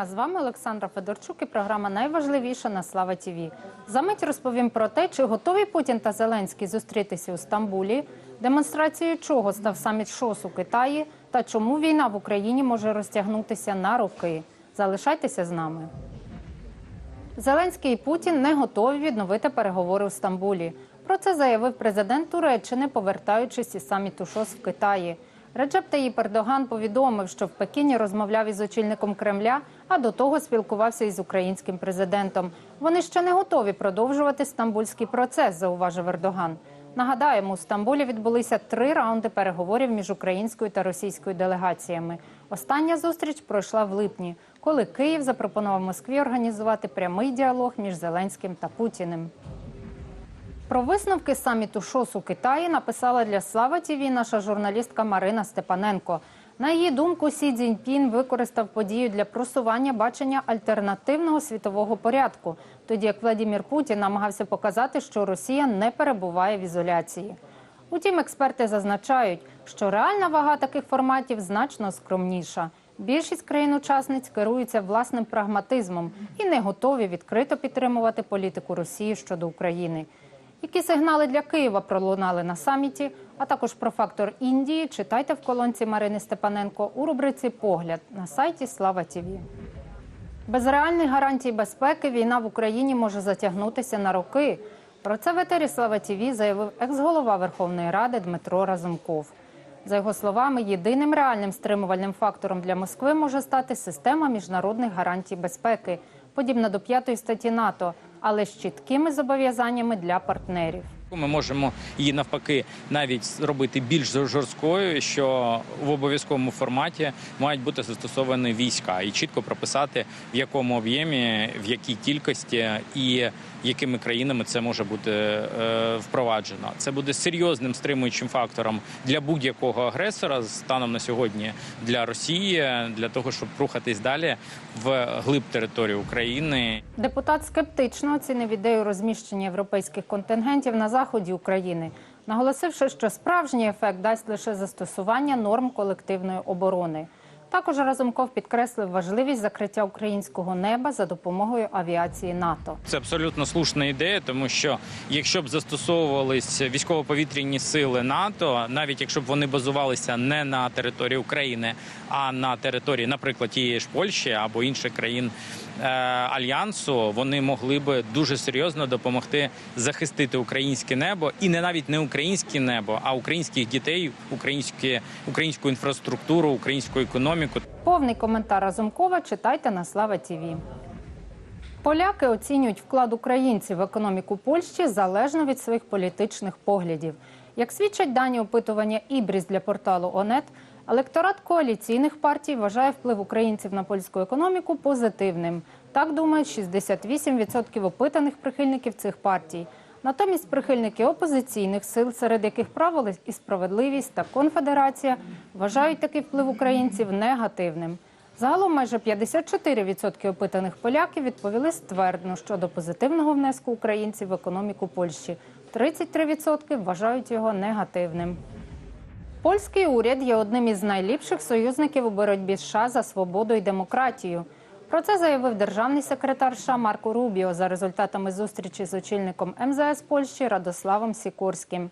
дня. З вами Олександра Федорчук і програма Найважливіша на Слава Тіві. За мить розповім про те, чи готові Путін та Зеленський зустрітися у Стамбулі, демонстрацією чого став саміт ШОС у Китаї та чому війна в Україні може розтягнутися на роки. Залишайтеся з нами. Зеленський і Путін не готові відновити переговори у Стамбулі. Про це заявив президент Туреччини, повертаючись із саміту ШОС в Китаї. Реджеп Таїп Ердоган повідомив, що в Пекіні розмовляв із очільником Кремля, а до того спілкувався із українським президентом. Вони ще не готові продовжувати стамбульський процес, зауважив Ердоган. Нагадаємо, у Стамбулі відбулися три раунди переговорів між українською та російською делегаціями. Остання зустріч пройшла в липні, коли Київ запропонував Москві організувати прямий діалог між Зеленським та Путіним. Про висновки саміту ШОС у Китаї написала для Слава ТІВІ наша журналістка Марина Степаненко. На її думку, Сі Цзіньпін використав подію для просування бачення альтернативного світового порядку, тоді як Владимир Путін намагався показати, що Росія не перебуває в ізоляції. Утім, експерти зазначають, що реальна вага таких форматів значно скромніша. Більшість країн-учасниць керуються власним прагматизмом і не готові відкрито підтримувати політику Росії щодо України. Які сигнали для Києва пролунали на саміті, а також про фактор Індії читайте в колонці Марини Степаненко у рубриці Погляд на сайті Слава Тіві. Без реальних гарантій безпеки війна в Україні може затягнутися на роки. Про це в етері Слава Тіві заявив екс-голова Верховної Ради Дмитро Разумков. За його словами, єдиним реальним стримувальним фактором для Москви може стати система міжнародних гарантій безпеки, подібна до п'ятої статті НАТО, але з чіткими зобов'язаннями для партнерів. Ми можемо її навпаки навіть зробити більш жорсткою, що в обов'язковому форматі мають бути застосовані війська і чітко прописати в якому об'ємі, в якій кількості і якими країнами це може бути е, впроваджено. Це буде серйозним стримуючим фактором для будь-якого агресора станом на сьогодні для Росії, для того, щоб рухатись далі в глиб території України. Депутат скептично оцінив ідею розміщення європейських контингентів на заході України, наголосивши, що справжній ефект дасть лише застосування норм колективної оборони. Також Разумков підкреслив важливість закриття українського неба за допомогою авіації НАТО. Це абсолютно слушна ідея, тому що якщо б застосовувались військово-повітряні сили НАТО, навіть якщо б вони базувалися не на території України, а на території, наприклад, тієї ж Польщі або інших країн е, альянсу, вони могли би дуже серйозно допомогти захистити українське небо і не навіть не українське небо, а українських дітей, українське українську інфраструктуру, українську економіку. Повний коментар Разумкова читайте на Слава Тіві. Поляки оцінюють вклад українців в економіку Польщі залежно від своїх політичних поглядів. Як свідчать дані опитування Ібріс для порталу ОНЕТ, електорат коаліційних партій вважає вплив українців на польську економіку позитивним. Так думають 68% опитаних прихильників цих партій. Натомість прихильники опозиційних сил, серед яких правили і справедливість та конфедерація, вважають такий вплив українців негативним. Загалом майже 54% опитаних поляків відповіли ствердно щодо позитивного внеску українців в економіку Польщі. 33% вважають його негативним. Польський уряд є одним із найліпших союзників у боротьбі США за свободу і демократію. Про це заявив державний секретар США Марко Рубіо за результатами зустрічі з очільником МЗС Польщі Радославом Сікорським.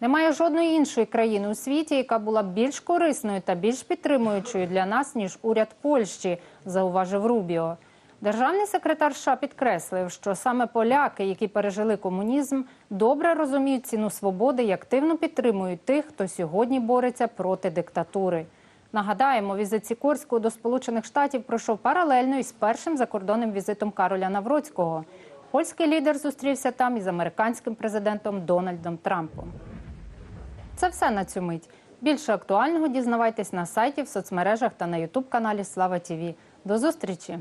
Немає жодної іншої країни у світі, яка була б більш корисною та більш підтримуючою для нас, ніж уряд Польщі, зауважив Рубіо. Державний секретар США підкреслив, що саме поляки, які пережили комунізм, добре розуміють ціну свободи і активно підтримують тих, хто сьогодні бореться проти диктатури. Нагадаємо, візит Сікорського до Сполучених Штатів пройшов паралельно із першим закордонним візитом Кароля Навроцького. Польський лідер зустрівся там із американським президентом Дональдом Трампом. Це все на цю мить. Більше актуального дізнавайтесь на сайті, в соцмережах та на Ютуб каналі Слава Тіві. До зустрічі!